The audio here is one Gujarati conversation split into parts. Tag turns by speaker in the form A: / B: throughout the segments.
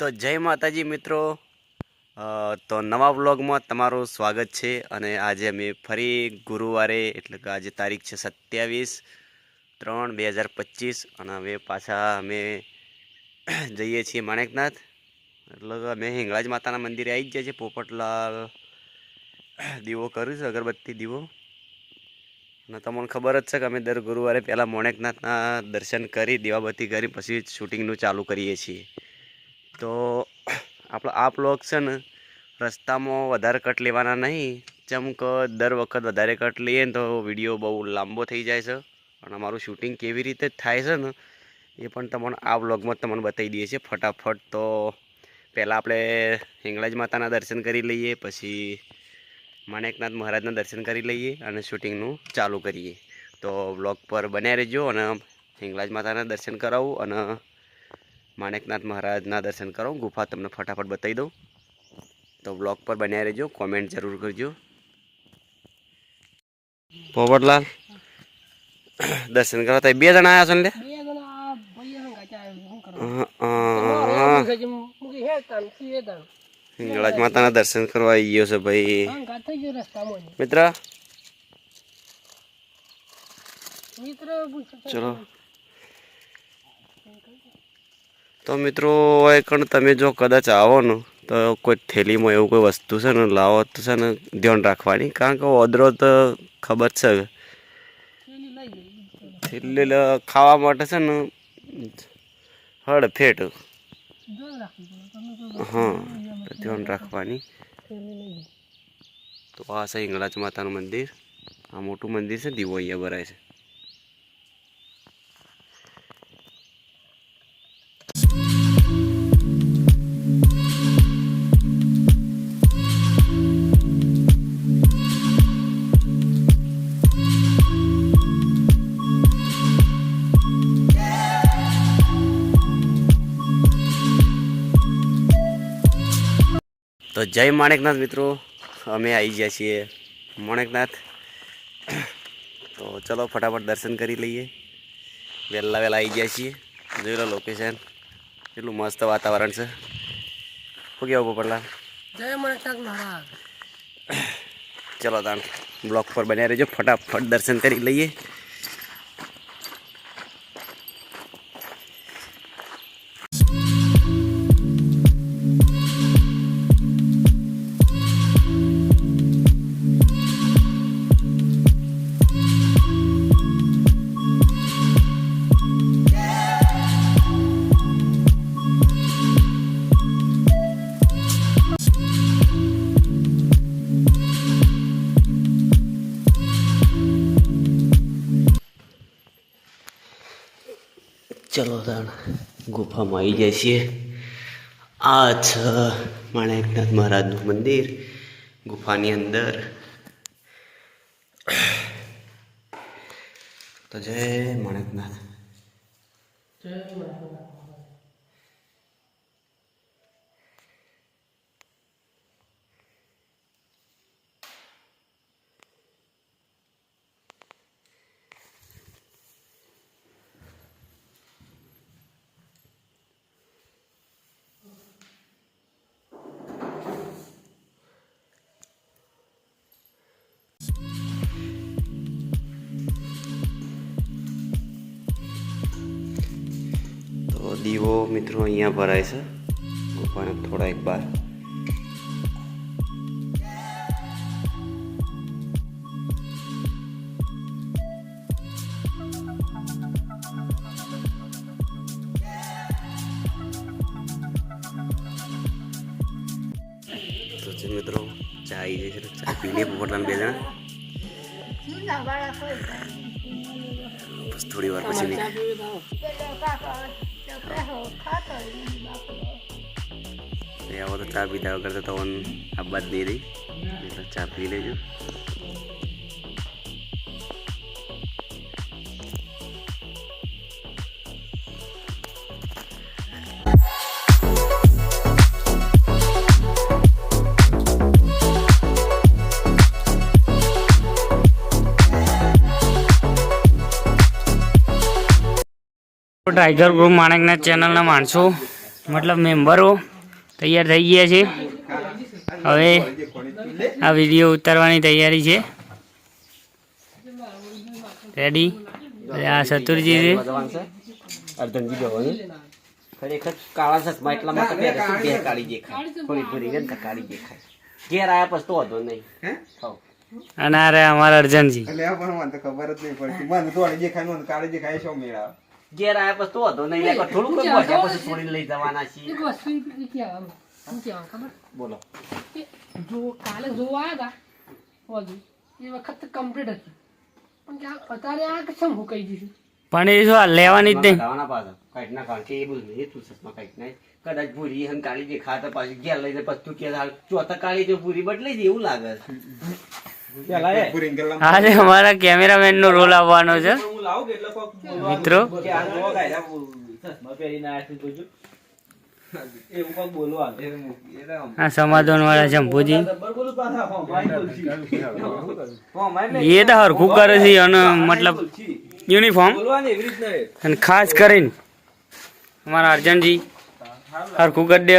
A: તો જય માતાજી મિત્રો. તો નવા વ્લોગમાં તમારું સ્વાગત છે અને આજે અમે ફરી ગુરુવારે, એટલે કે આજે તારીખ છે સત્યાવીસ ત્રણ બે હજાર પચીસ, અને હવે પાછા અમે જઈએ છીએ માણેકનાથ. એટલે અમે હિંગળાજ માતાના મંદિરે આવી જ જાય છે પોપટલાલ દીવો કર્યું છે, અગરબત્તી દીવો. અને તમને ખબર જ છે કે અમે દર ગુરુવારે પહેલાં મોણેકનાથના દર્શન કરી, દીવાબત્તી કરી, પછી શૂટિંગનું ચાલુ કરીએ છીએ. તો આપણો આ બ્લોગ છે ને રસ્તામાં વધારે કટ લેવાના નહીં. જેમ કે દર વખત વધારે કટ લઈએ ને તો વીડિયો બહુ લાંબો થઈ જાય છે. અને અમારું શૂટિંગ કેવી રીતે થાય છે ને, એ પણ તમને આ બ્લોગમાં તમને બતાવી દઈએ છીએ. ફટાફટ તો પહેલાં આપણે હિંગળાજ માતાના દર્શન કરી લઈએ, પછી માણેકનાથ મહારાજના દર્શન કરી લઈએ અને શૂટિંગનું ચાલુ કરીએ. તો બ્લોગ પર બન્યા રહેજો અને હિંગળાજ માતાના દર્શન કરાવું અને માણેકનાથ મહારાજના દર્શન કરો. ગુફા તમને ફટાફટ બતાવી દઉં. તો બ્લોગ પર બન્યા રહેજો. કોમેન્ટ જરૂર કરજો. પોપટલાલ દર્શન કરવા તો બે જણા આવ્યા છો ને હિંગળાજ માતાના દર્શન કરવા આવી ગયો છે ભાઈ. મિત્ર? ચલો. તો મિત્રો એ કણ તમે જો કદાચ આવો ને, તો કોઈ થેલીમાં એવું કોઈ વસ્તુ છે ને, લાવો તો છે ને, ધ્યાન રાખવાની. કારણ કે ઓદરો તો ખબર છે
B: થેલી
A: ખાવા માટે છે ને, હળ, ફેટ.
B: જોઈ રાખવી પડે તમે કોઈ
A: હા ધ્યાન રાખવાની. તો આ છે હિંગળાજ માતાનું મંદિર. આ મોટું મંદિર છે દીવો અહીંયા ભરાય છે. તો જય માણેકનાથ મિત્રો. અમે આવી ગયા છીએ માણેકનાથ. તો ચલો ફટાફટ દર્શન કરી લઈએ. વહેલા વહેલા આવી ગયા છીએ. જોઈ લો લોકેશન કેટલું મસ્ત વાતાવરણ છે. શું કેવું પોપટલાલ
B: જય માણેકનાથ મહારાજ.
A: ચલો તાણ બ્લોક પર બન્યા રહેજો. ફટાફટ દર્શન કરી લઈએ. ગુફામાં આવી જાય છીએ. આ છે માણેકનાથ મહારાજનું મંદિર, ગુફાની અંદર. તો જય માણેકનાથ.
B: જય
A: મિત્રો અહીંયા ભરાય છે. પણ થોડા એક બાર મિત્રો ચા આવી તો ચા પી લે બે જણા બસ થોડી વાર પછી આવો તો ચા પીધા વગર તો તમને આબાદ નહીં રહી ચા પી લેજો.
C: ટાઈગર ગ્રુપ માણેકના ચેનલના માણસો. મતલબ મેમ્બરો તૈયાર થઈ ગયા છે. હવે આ વીડિયો ઉતારવાની તૈયારી છે. રેડી આ ચતુરજી છે.
A: ખરેખર કાળા ચશ્મા એટલા માટે બે કાળી દેખાય. થોડી થોડી કાળી દેખાય. ઘેર આયા પછી તો વાંધો નહીં.
C: અને અરે અમારા અર્જનજી.
D: એટલે પણ મને તો ખબર જ નહીં પડતી. મને તો દેખાય મને કાળી દેખાય શું મેળા?
A: ઘેર આયા પછી તો વાંધો નહીં. એટલે થોડુંક જ વધ્યા પછી છોડીને લઈ જવાના છીએ.
B: એક વસ્તુ એ કહેવા શું કહેવા ખબર?
A: બોલો.
B: જો કાલે જોવા આવ્યા હતા વધુ એ વખત કમ્પ્લીટ હતી. પણ અત્યારે આ કે ચમ હું કહી દીધું
C: પણ એ શું આ લેવાની જ નહીં.
A: લાવવાના પાછા. કાંઈક ના કારણ કે એ બધું નહીં તું ચશ્મા કંઈક નહીં કદાચ ભૂરી હન કાળી દેખાય તો પાછી ઘેર લઈને પછી તું કે હાલ ચોથા કાળી તો ભૂરી બદલાઈ દે એવું લાગે છે.
C: આજે અમારા કેમેરામેન નો રોલ આવવાનો છે. મિત્રો. આ સમાધાન વાળા શંભુજી. એ તો હરખું કરે છે અને મતલબ યુનિફોર્મ. અને ખાસ કરીને અમારા અર્જનજી. હરખું કરી દે.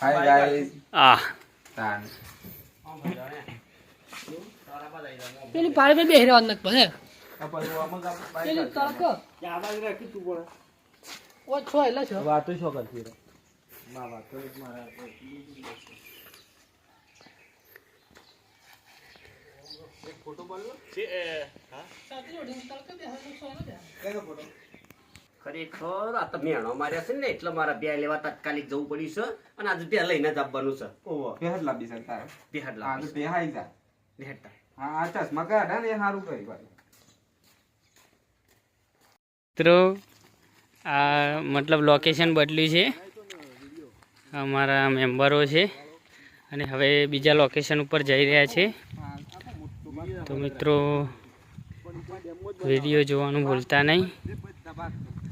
D: હાય ગાઈસ
C: આ
D: તાન
B: પેલી પાડે બે બેહરે વાત નથી ભલે. પેલી તડકો ઓ છો એટલે છો. છત્રી ઓઢીને તડકો બેહવાનો છો એટલે
A: ખરેખર આ તો મેણો માર્યા છે ને એટલે મારા બે લેવા તાત્કાલિક જવું પડ્યું છે અને આજે બે લઈને જ આપવાનું છે.
D: બે હાથ લાંબી શકતા
A: બે હાથ
D: આ
A: લાગે
D: તો બે હાઈ જા.
A: હેઠા
C: મિત્રો, આ મતલબ લોકેશન બદલ્યું છે. અમારા મેમ્બરો છે. અને હવે બીજા લોકેશન ઉપર જઈ રહ્યા છે. તો મિત્રો વીડિયો જોવાનું ભૂલતા નહીં.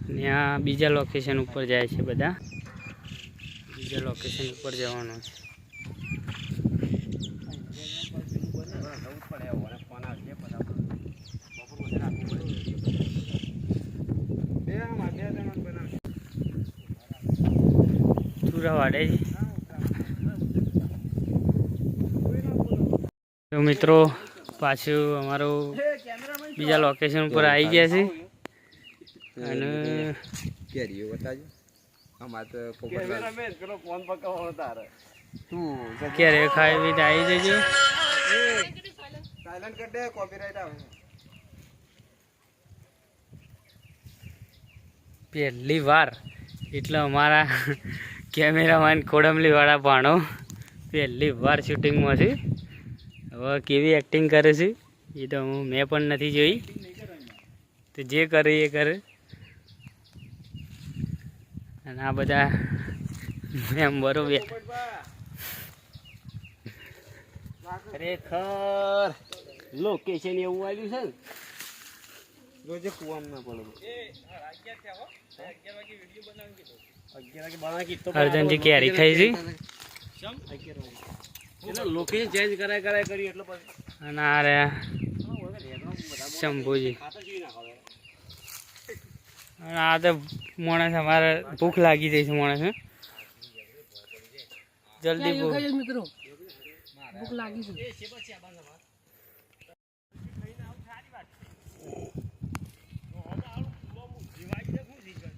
C: અને આ બીજા લોકેશન ઉપર જાય છે બધા. બીજા લોકેશન ઉપર જવાનું છે
D: બે આમાં બે જણા બનાવ
C: ચૂરા વાડે છે. તો મિત્રો પાછું અમારું બીજા લોકેશન ઉપર આવી ગયા છે. અને
D: કેરીઓ બતાજો. આમાં તો પોપટલાલ. તું
C: ક્યારે ખાઈ બી આવી જજો.
D: સાયલન્ટ કર દે કોપીરાઈટ આવે.
C: પહેલી વાર એટલે અમારા કેમેરામેન ખોડમલી વાળા ભાણો. પહેલી વાર શૂટિંગમાં છે હવે કેવી એક્ટિંગ કરે છે એ તો હું મેં પણ નથી જોઈ. તો જે કરે એ કરે. અને આ બધા મેમ્બરો બે.
A: ખરેખર લોકેશન એવું આવ્યું છે ને?
D: રોજે કુવામાં પડે.
C: અર્જનજી કેરી ખાઈ છે
A: લોકેશન ચેન્જ કરાય કરાય કરી એટલે
C: અને આ રે શંભુજી.
A: જોઈ.
C: અને આ તો માણસ અમારે ભૂખ લાગી જાય છે માણસ જલ્દી ભૂખ
B: એવું કહે છે મિત્રો? ભૂખ લાગી છે હા, બોલ બીજા.
C: શંભુજી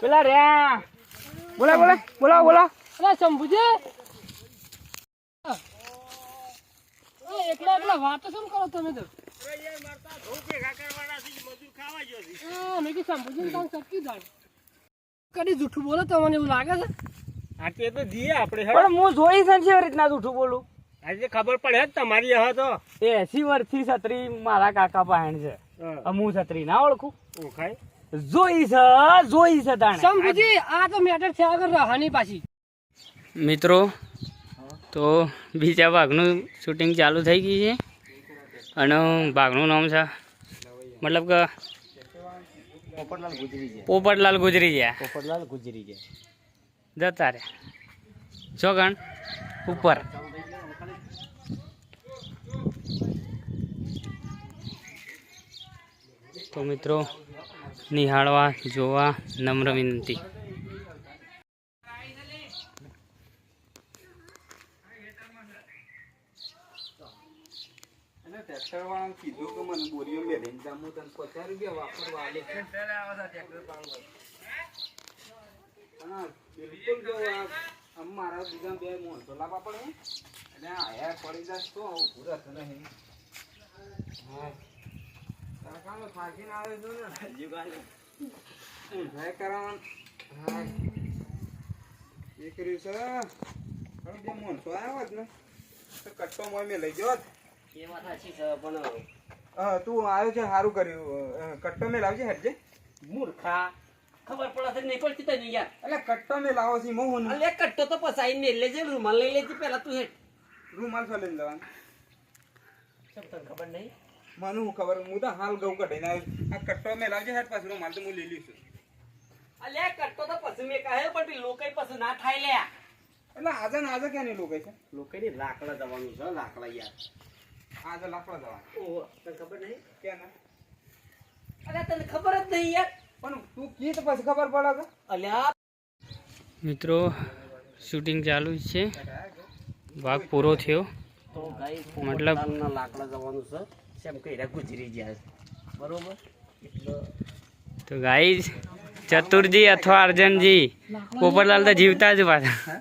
C: પેલા રહ્યા બોલા બોલા બોલા બોલા
B: અલા, શંભુજી. એકલા એકલા વાતો શું કરો તમે તો હા, મેં કીધું શંભુજીને તમે ચપકી જાણ. કદી જૂઠું બોલો તમને એવું લાગે છે
E: આ તે આપણે
C: પણ હું જોઈ કેવી રીતના જૂઠું બોલું
E: આજે ખબર પડે તમારી હવે તો
C: એસી વર્ષથી છત્રી મારા કાકા પાસે છે અમુ છત્રી ના ઓળખું?
E: ઓળખાય
C: જોઈ છે જોઈ છે તાણે
B: સમજી આ તો મેટર થયા આગળ રહાની પાછી.
C: મિત્રો તો બીજા ભાગનું શૂટિંગ ચાલુ થઈ ગઈ છે. અને ભાગનું નામ છે મતલબ કે
A: પોપટલાલ ગુજરી ગયા.
C: પોપટલાલ ગુજરી ગયા.
A: પોપટલાલ ગુજરી ગયા.
C: જતા રે છો ગણ ઉપર. તો મિત્રો, નિહાળવા, જોવા, નમ્ર વિનંતી.
D: અને ટ્રેક્ટર વાળાને કીધું કે મને બોરીઓ મેળવીને જામું તને પચાસ રૂપિયા વાપરવા આલે જો આમ મારા બીજા બે મોણસો લાવવા પડે. અને આયા પડી જાય તો ઊભું પૂરા નહીં. હા. તો તું આવ્યો છે સારું કર્યું. કટ્ટો મેં લાવજે હેડજે
F: મૂર્ખા. ખબર પડે છે નહીં પડતી તને યાર.
D: એટલે કટ્ટો મેં લાવો છે મોહન.
F: અલે કટ્ટો તો પસાઈ ને લેજે રૂમાલ લઈ લેજે પેલા તું હેઠ.
D: રૂમાલ છો લઈને જવાનું
F: તને ખબર નહીં?
D: મને હું ખબર હું તો હાલ ઘઉં કઢીને આવ્યો આ કટ્ટો મેં લાવજે હેઠ પાછું માલ તો હું લઈ લઈશું.
F: અલે કટ્ટો તો પછી મેં કહે પણ લોકો પછી ના થાય લે
D: એટલે આજે ને આજે ક્યાં લોકો છે?
F: લોકોની લાકડા જવાનું છે લાકડા યાર.
D: આજે લાકડા જવા
F: ઓહો તને ખબર નહીં?
D: ક્યાં ના
F: અલે તને ખબર જ નહીં યાર.
D: પણ તું કી તો પછી ખબર પડે કે?
F: અલ્યા
C: મિત્રો શૂટિંગ ચાલુ છે. ભાગ પૂરો થયો. મતલબ-
F: લાકડા જવાનું છે. સેમ કઈ ગુજરી ગયા બરોબર?
C: તો ગાઈ ચતુરજી અથવા અર્જનજી પોપટલાલ તો જીવતા જ પાછા.